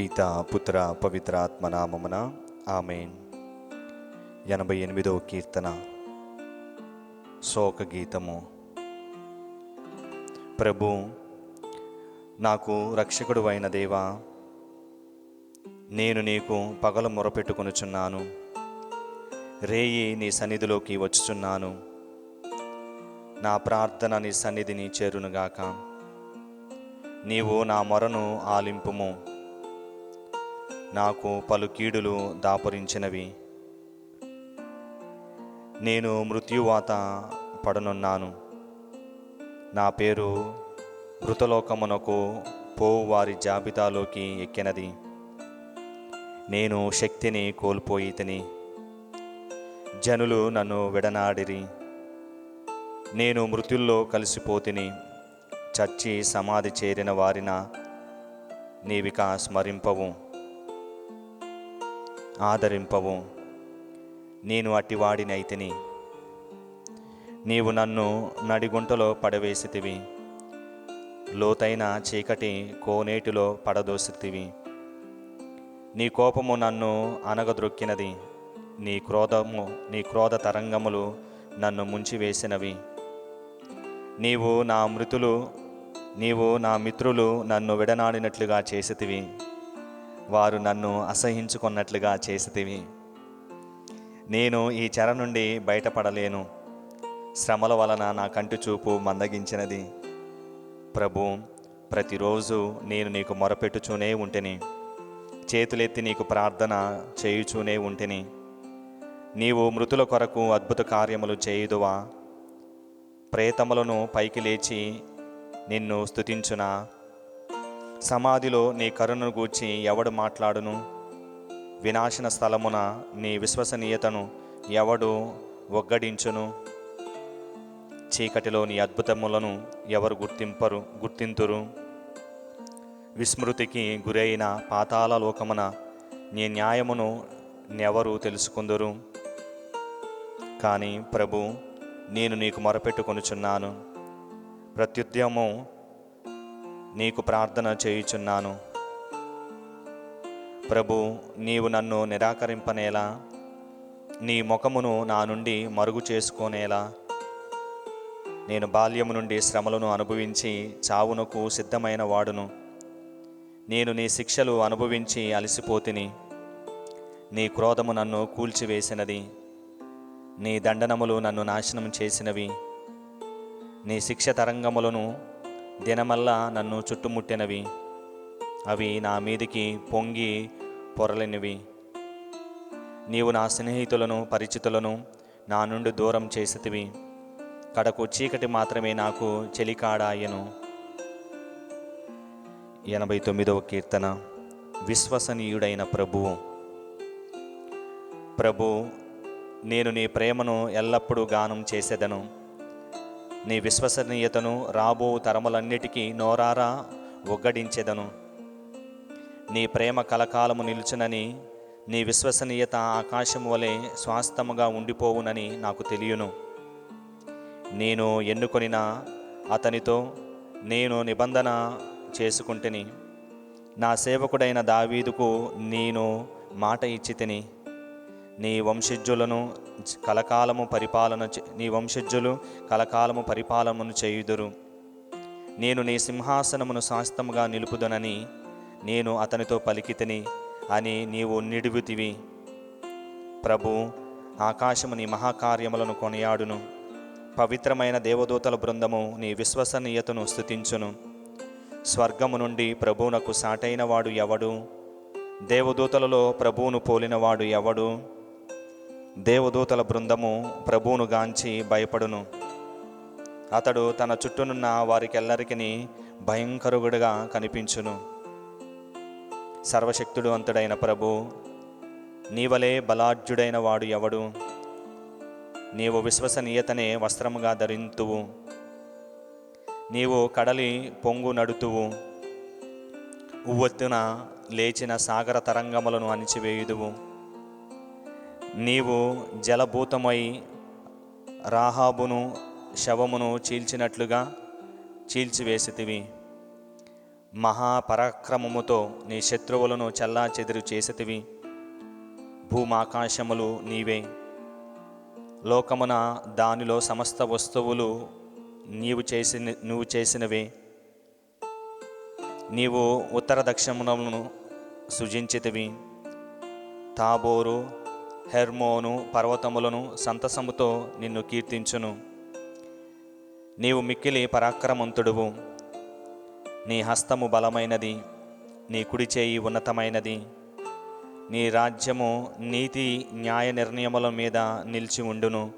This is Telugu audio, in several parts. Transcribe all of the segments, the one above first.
పిత పుత్ర పవిత్ర ఆత్మనామమున ఆమెన్. ఎనభై ఎనిమిదవ కీర్తన. శోక గీతము. ప్రభు నాకు రక్షకుడు అయిన దేవా నేను నీకు పగలు మొరపెట్టుకొనుచున్నాను. రేయి నీ సన్నిధిలోకి వచ్చుచున్నాను. నా ప్రార్థన నీ సన్నిధిని చేరునుగాక. నీవు నా మొరను ఆలింపుము. నాకు పలు కీడులు దాపురించినవి. నేను మృత్యువాత పడనున్నాను. నా పేరు మృతలోకమునకు పోవారి జాబితాలోకి ఎక్కినది. నేను శక్తిని కోల్పోయి తిని జనులు నన్ను విడనాడిరి. నేను మృత్యుల్లో కలిసిపోతిని చచ్చి సమాధి చేరిన వారిన నీవిక స్మరింపవు. ఆదరింపవు. నేను అట్టివాడినైతిని నీవు నన్ను నడిగుంటలో పడవేసితివి. లోతైన చీకటి కోనేటిలో పడదోసితివి. నీ కోపము నన్ను అనగద్రొక్కినది నీ క్రోధము నీ క్రోధ తరంగములు నన్ను ముంచివేసినవి. నీవు నా మృతులు నీవు నా మిత్రులు నన్ను విడనాడినట్లుగా చేసితివి. వారు నన్ను అసహించుకున్నట్లుగా చేసితివి. నేను ఈ చెర నుండి బయటపడలేను. శ్రమల వలన నా కంటి చూపు మందగించినది. ప్రభు ప్రతిరోజు నేను నీకు మొరపెట్టుచూనే ఉంటేని. చేతులెత్తి నీకు ప్రార్థన చేయుచూనే ఉంటేని. నీవు మృతుల కొరకు అద్భుత కార్యములు చేయుదువా? ప్రేతములను పైకి లేచి నిన్ను స్థుతించునా సమాధిలో నీ కరుణను గూర్చి ఎవడు మాట్లాడును? వినాశన స్థలమున నీ విశ్వసనీయతను ఎవడు ఒగ్గడించును? చీకటిలో నీ అద్భుతములను ఎవరు గుర్తింపరు గుర్తింతురు? విస్మృతికి గురైన పాతాల లోకమున నీ న్యాయమును నెవరు తెలుసుకుందురు. కానీ ప్రభు నేను నీకు మొరపెట్టుకొనుచున్నాను. ప్రత్యుద్యమం నీకు ప్రార్థన చేయుచున్నాను. ప్రభు నీవు నన్ను నిరాకరింపనేలా నీ ముఖమును నా నుండి మరుగు చేసుకోనేలా. నేను బాల్యము నుండి శ్రమలను అనుభవించి చావునకు సిద్ధమైన వాడును. నేను నీ శిక్షలు అనుభవించి అలసిపోతిని. నీ క్రోధము నన్ను కూల్చివేసినది. నీ దండనములు నన్ను నాశనం చేసినవి. నీ శిక్ష తరంగములను దినమల్లా నన్ను చుట్టుముట్టినవి. అవి నా మీదికి పొంగి పొరలినవి. నీవు నా స్నేహితులను పరిచితులను నా నుండి దూరం చేసితివి. కడకు చీకటి మాత్రమే నాకు చెలికాడాయను. ఎనభై తొమ్మిదవ కీర్తన. విశ్వసనీయుడైన ప్రభువు ప్రభు నేను నీ ప్రేమను ఎల్లప్పుడూ గానం చేసేదను. నీ విశ్వసనీయతను రాబో తరములన్నిటికీ నోరారా ఒగ్గడించెదను. నీ ప్రేమ కలకాలము నిలుచునని నీ విశ్వసనీయత ఆకాశం వలె స్వాస్థముగా ఉండిపోవునని నాకు తెలియను. నేను ఎన్నుకొనిన అతనితో నేను నిబంధన చేసుకుంటేని నా సేవకుడైన దావీదుకు నేను మాట ఇచ్చి తిని నీ వంశజ్జులను కలకాలము పరిపాలన నీ వంశజ్జులు కలకాలము పరిపాలనను చేయుదురు. నేను నీ సింహాసనమును శాస్తముగా నిలుపుదనని నేను అతనితో పలికితిని అని నీవు నిడుగుతివి ప్రభు ఆకాశము నీ మహాకార్యములను కొనియాడును. పవిత్రమైన దేవదూతల బృందము నీ విశ్వసనీయతను స్థుతించును స్వర్గము నుండి ప్రభువునకు సాటైన వాడు ఎవడు? దేవదూతలలో ప్రభువును పోలినవాడు ఎవడు? దేవదూతల బృందము ప్రభువును గాంచి భయపడును. అతడు తన చుట్టూనున్న వారికెల్లరికి భయంకరుడుగా కనిపించును. సర్వశక్తుడు అంతుడైన ప్రభు నీవలే బలాఢ్యుడైన వాడు ఎవడు? నీవు విశ్వసనీయతనే వస్త్రముగా ధరింతువు. నీవు కడలి పొంగు నడుతువు. ఉవ్వొత్తున లేచిన సాగర తరంగములను అణిచివేయుదువు. నీవు జలభూతమై రాహాబును శవమును చీల్చినట్లుగా చీల్చివేసితివి. మహాపరాక్రమముతో నీ శత్రువులను చల్లా చెదురు చేసితివి. భూమాకాశములు నీవే. లోకమున దానిలో సమస్త వస్తువులు నీవు చేసిన నువ్వు చేసినవే. నీవు ఉత్తర దక్షిణములను సృజించితివి. తాబోరు హెర్మోను పర్వతములను సంతసముతో నిన్ను కీర్తించును. నీవు మిక్కిలి పరాక్రమంతుడువు. నీ హస్తము బలమైనది. నీ కుడి చేయి ఉన్నతమైనది. నీ రాజ్యము నీతి న్యాయ నిర్ణయముల మీద నిలిచి ఉండును.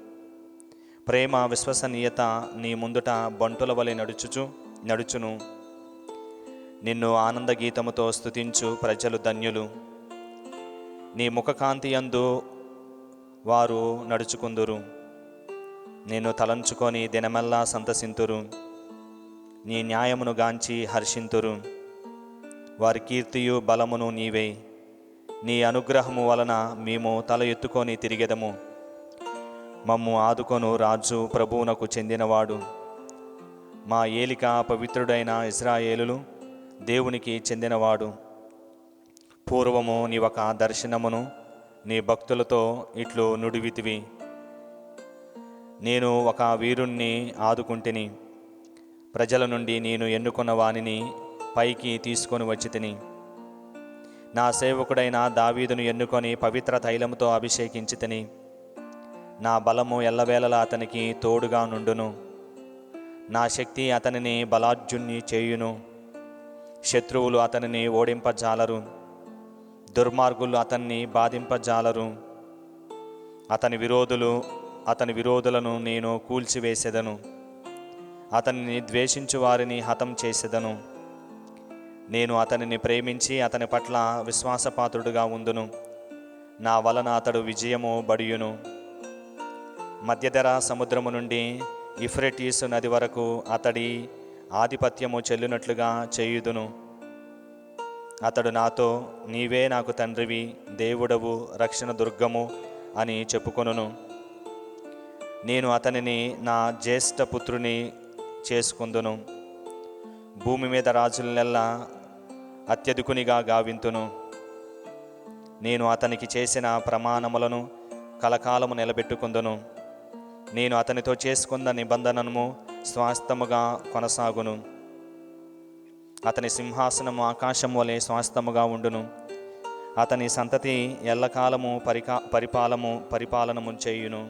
ప్రేమ విశ్వసనీయత నీ ముందుట బంటుల వలె నడుచుచు నడుచును. నిన్ను ఆనందగీతముతో స్తుతించు ప్రజలు ధన్యులు. నీ ముఖకాంతి యందు వారు నడుచుకుందురు. నేను తలంచుకొని దినమల్లా సంతసింతురు. నీ న్యాయమును గాంచి హర్షింతురు. వారి కీర్తియు బలమును నీవే. నీ అనుగ్రహము వలన మేము తల ఎత్తుకొని తిరిగెదము. మమ్ము ఆదుకొను రాజు ప్రభువునకు చెందినవాడు. మా ఏలిక పవిత్రుడైన ఇజ్రాయేలులు దేవునికి చెందినవాడు. పూర్వము నీ ఒక దర్శనమును నీ భక్తులతో ఇట్లు నుడివితివి. నేను ఒక వీరుణ్ణి ఆదుకుంటిని. ప్రజల నుండి నేను ఎన్నుకున్న వానిని పైకి తీసుకొని వచ్చి తిని నా సేవకుడైన దావీదును ఎన్నుకొని పవిత్ర తైలముతో అభిషేకించి తిని నా బలము ఎల్లవేళలా అతనికి తోడుగా నుండును. నా శక్తి అతనిని బలార్జున్ని చేయును. శత్రువులు అతనిని ఓడింపజాలరు. దుర్మార్గులు అతన్ని బాధింపజాలరు. అతని విరోధులు అతని విరోధులను నేను కూల్చివేసేదను. అతనిని ద్వేషించు వారిని హతం చేసేదను. నేను అతనిని ప్రేమించి అతని పట్ల విశ్వాసపాత్రుడుగా ఉందును. నా వలన అతడు విజయము బడియును. మధ్యధర సముద్రము నుండి ఇఫ్రెటీసు నది వరకు అతడి ఆధిపత్యము చెల్లినట్లుగా చేయుదును. అతడు నాతో నీవే నాకు తండ్రివి దేవుడవు రక్షణ దుర్గము అని చెప్పుకొనును. నేను అతనిని నా జ్యేష్ఠ పుత్రుని చేసుకుందును. భూమి మీద రాజులనెల్లా అత్యధికునిగా గావింతును. నేను అతనికి చేసిన ప్రమాణములను కలకాలము నిలబెట్టుకుందును. నేను అతనితో చేసుకున్న నిబంధనను స్వాస్థముగా కొనసాగును. అతని సింహాసనము ఆకాశం వలె స్వాస్థముగా ఉండును. అతని సంతతి ఎల్లకాలము పరికా పరిపాలము పరిపాలనము చేయును.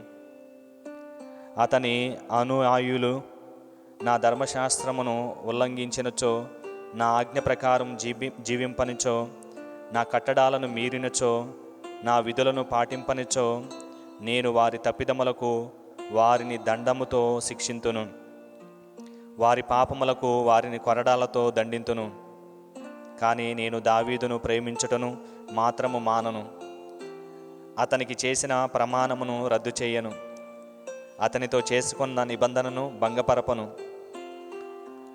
అతని అనుయాయులు నా ధర్మశాస్త్రమును ఉల్లంఘించినచో నా ఆజ్ఞ ప్రకారం జీవి జీవింపనిచో నా కట్టడాలను మీరినచో నా విధులను పాటింపనిచో నేను వారి తప్పిదములకు వారిని దండముతో శిక్షింతును. వారి పాపములకు వారిని కొరడాలతో దండింతును. కానీ నేను దావీదును ప్రేమించుటను మాత్రము మానను. అతనికి చేసిన ప్రమాణమును రద్దు చేయను. అతనితో చేసుకున్న నిబంధనను భంగపరపను.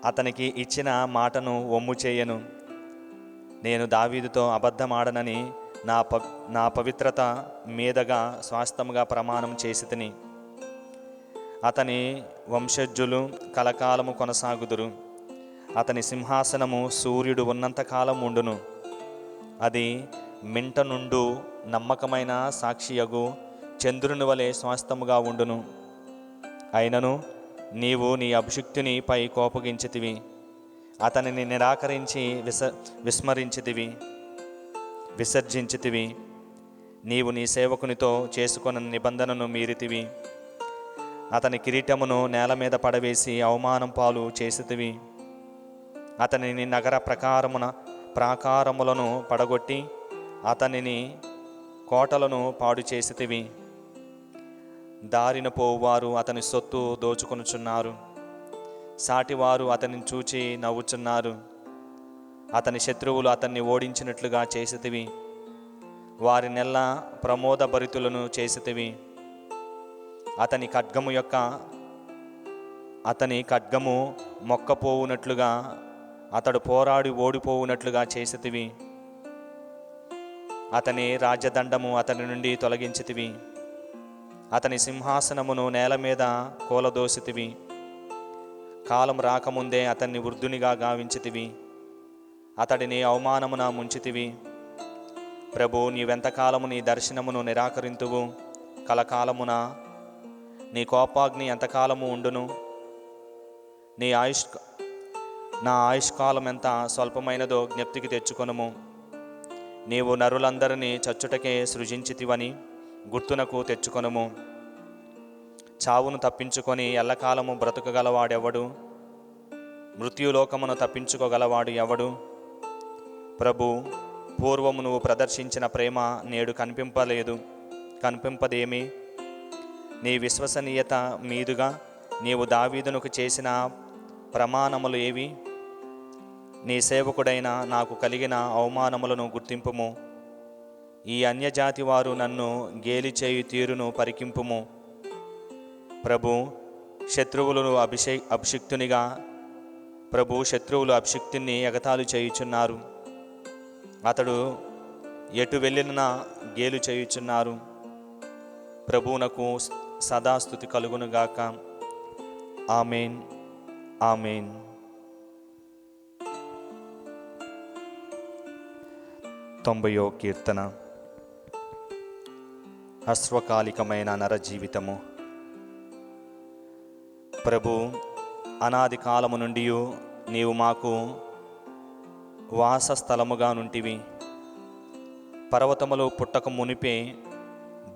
అతనికి ఇచ్చిన మాటను ఒమ్ము చేయను. నేను దావీదుతో అబద్ధమాడనని నా ప నా పవిత్రత మీదగా స్వాస్థముగా ప్రమాణం చేసి తిని. అతని వంశజులు కలకాలము కొనసాగుదురు. అతని సింహాసనము సూర్యుడు ఉన్నంతకాలం ఉండును. అది మింట నుండు నమ్మకమైన సాక్షియగు చంద్రుని వలె స్వాస్థముగా ఉండును. అయినను నీవు నీ అభిషుక్తిని పై కోపగించితివి. అతనిని నిరాకరించి విస విస్మరించితివి. విసర్జించితివి. నీవు నీ సేవకునితో చేసుకున్న నిబంధనను మీరితివి. అతని కిరీటమును నేల మీద పడవేసి అవమానం పాలు చేసితివి. అతనిని నగర ప్రకారమున ప్రాకారములను పడగొట్టి అతనిని కోటలను పాడు చేసేదివి దారిన పోవారు అతని సొత్తు దోచుకొనుచున్నారు. సాటివారు అతనిని చూచి నవ్వుచున్నారు. అతని శత్రువులు అతన్ని ఓడించినట్లుగా చేసితివి. వారి నెల్ల ప్రమోదభరితులను చేసితివి. అతని ఖడ్గము యొక్క అతని ఖడ్గము మొక్కపోవునట్లుగా అతడు పోరాడి ఓడిపోవునట్లుగా చేసితివి. అతని రాజ్యదండము అతని నుండి తొలగించితివి. అతని సింహాసనమును నేల మీద కూలదోసితివి. కాలం రాకముందే అతన్ని వృద్ధునిగా గావించితివి. అతడిని అవమానమున ముంచితివి. ప్రభు నీవెంతకాలము నీ దర్శనమును నిరాకరింతువు? కలకాలమున నీ కోపాగ్ని ఎంతకాలము ఉండును? నీ ఆయుష్ నా ఆయుష్కాలం ఎంత స్వల్పమైనదో జ్ఞప్తికి తెచ్చుకొనుము. నీవు నరులందరినీ చచ్చుటకే సృజించితివని గుర్తునకు తెచ్చుకొనుము. చావును తప్పించుకొని ఎల్లకాలము బ్రతుకగలవాడెవడు? మృత్యులోకమును తప్పించుకోగలవాడు ఎవడు? ప్రభు పూర్వము నువ్వు ప్రదర్శించిన ప్రేమ నేడు కనిపింపలేదు. కనిపింపదేమి? నీ విశ్వసనీయత మీదుగా నీవు దావీదునకు చేసిన ప్రమాణములు ఏవి? నీ సేవకుడైన నాకు కలిగిన అవమానములను గుర్తింపుము. ఈ అన్యజాతి వారు నన్ను గేలి చేయు తీరును పరికింపుము. ప్రభు శత్రువులను అభిషే అభిషిక్తునిగా ప్రభు శత్రువులు అభిషిక్తుని ఎగతాలు చేయుచున్నారు. అతడు ఎటు వెళ్ళినా గేలు చేయుచున్నారు. ప్రభువునకు సదాస్థుతి కలుగునుగాక. Amen amen. తొంభయో కీర్తన. అశ్వకాలికమైన నరజీవితము. ప్రభు అనాది కాలము నుండి నీవు మాకు వాసస్థలముగా నుంటివి. పర్వతములు పుట్టక మునిపే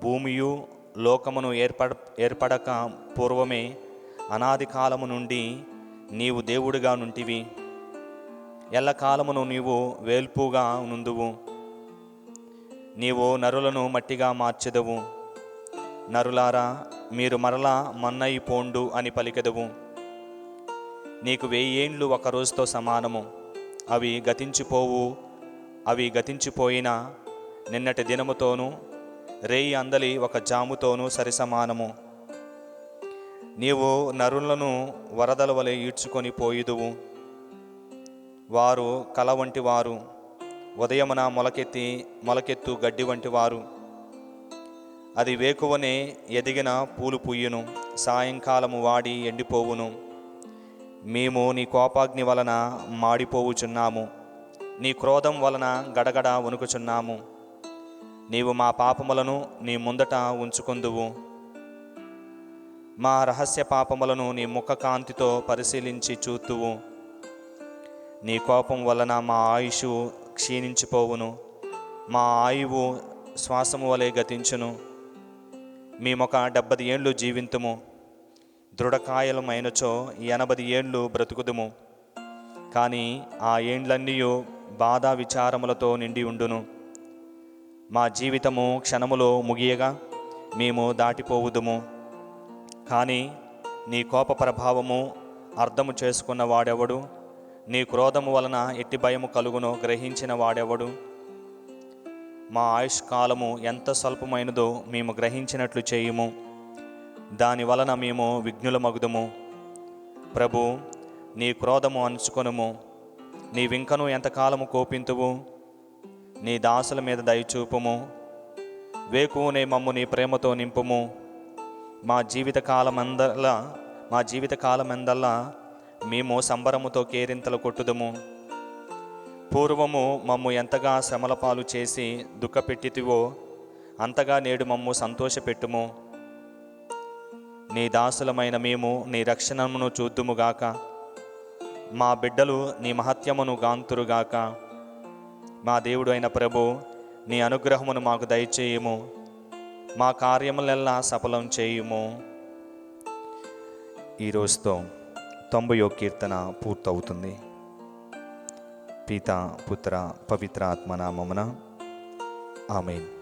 భూమియు లోకమును ఏర్పడ ఏర్పడక పూర్వమే అనాది కాలము నుండి నీవు దేవుడిగా నుంటివి. ఎల్లకాలమును నీవు వేల్పుగా నుందువు. నీవు నరులను మట్టిగా మార్చెదవు. నరులారా మీరు మరలా మన్నయి పోండు అని పలికెదవు. నీకు వెయ్యేండ్లు ఒక రోజుతో సమానము. అవి గతించిపోవు. అవి గతించిపోయిన నిన్నటి దినముతోనూ రేయి అందలి ఒక జాముతోనూ సరిసమానము. నీవు నరులను వరదల వలె ఈడ్చుకొని పోయిదువు. వారు కల వంటి వారు ఉదయమున మొలకెత్తి మొలకెత్తు గడ్డి వంటి వారు. అది వేకువనే ఎదిగిన పూలు పుయ్యును సాయంకాలము వాడి ఎండిపోవును. మేము నీ కోపాగ్ని వలన మాడిపోవుచున్నాము. నీ క్రోధం వలన గడగడ వణుకుచున్నాము. నీవు మా పాపములను నీ ముందట ఉంచుకొందువు. మా రహస్య పాపములను నీ ముఖ కాంతితో పరిశీలించి చూతువు. నీ కోపం వలన మా ఆయుషు క్షీణించిపోవును. మా ఆయువు శ్వాసము వలె గతించును. మేమొక డెబ్బది ఏండ్లు జీవింతుము. దృఢకాయలమైనచో ఎనభది ఏండ్లు బ్రతుకుదుము. కానీ ఆ ఏండ్లన్నీ బాధ విచారములతో నిండి ఉండును. మా జీవితము క్షణములో ముగియగా మేము దాటిపోవుదుము. కానీ నీ కోప ప్రభావము అర్థము చేసుకున్న వాడెవడు? నీ క్రోధము వలన ఎట్టి భయము కలుగునో గ్రహించిన వాడెవడు? మా ఆయుష్ కాలము ఎంత స్వల్పమైనదో మేము గ్రహించినట్లు చేయుము. దాని వలన మేము విఘ్నులమగుదుము. ప్రభు నీ క్రోధము అంచుకొనుము నీ వింకను ఎంతకాలము కోపింతువు? నీ దాసుల మీద దయచూపుము వేకువునే మమ్ము నీ ప్రేమతో నింపుము. మా జీవితకాలమందల్లా మా జీవితకాలమందల్లా మేము సంబరముతో కేరింతలు కొట్టుదము. పూర్వము మమ్ము ఎంతగా శ్రమలపాలు చేసి దుఃఖపెట్టితివో అంతగా నేడు మమ్ము సంతోషపెట్టుము. నీ దాసులమైన మేము నీ రక్షణమును చూద్దుముగాక మా బిడ్డలు నీ మహత్యమును గాంతురుగాక. మా దేవుడు అయిన ప్రభు నీ అనుగ్రహమును మాకు దయచేయము. మా కార్యములెల్లా సఫలం చేయుము. ఈ రోజుతో తొంభయో కీర్తన పూర్తవుతుంది. పిత పుత్ర పవిత్ర ఆత్మనామమున ఆమెన్.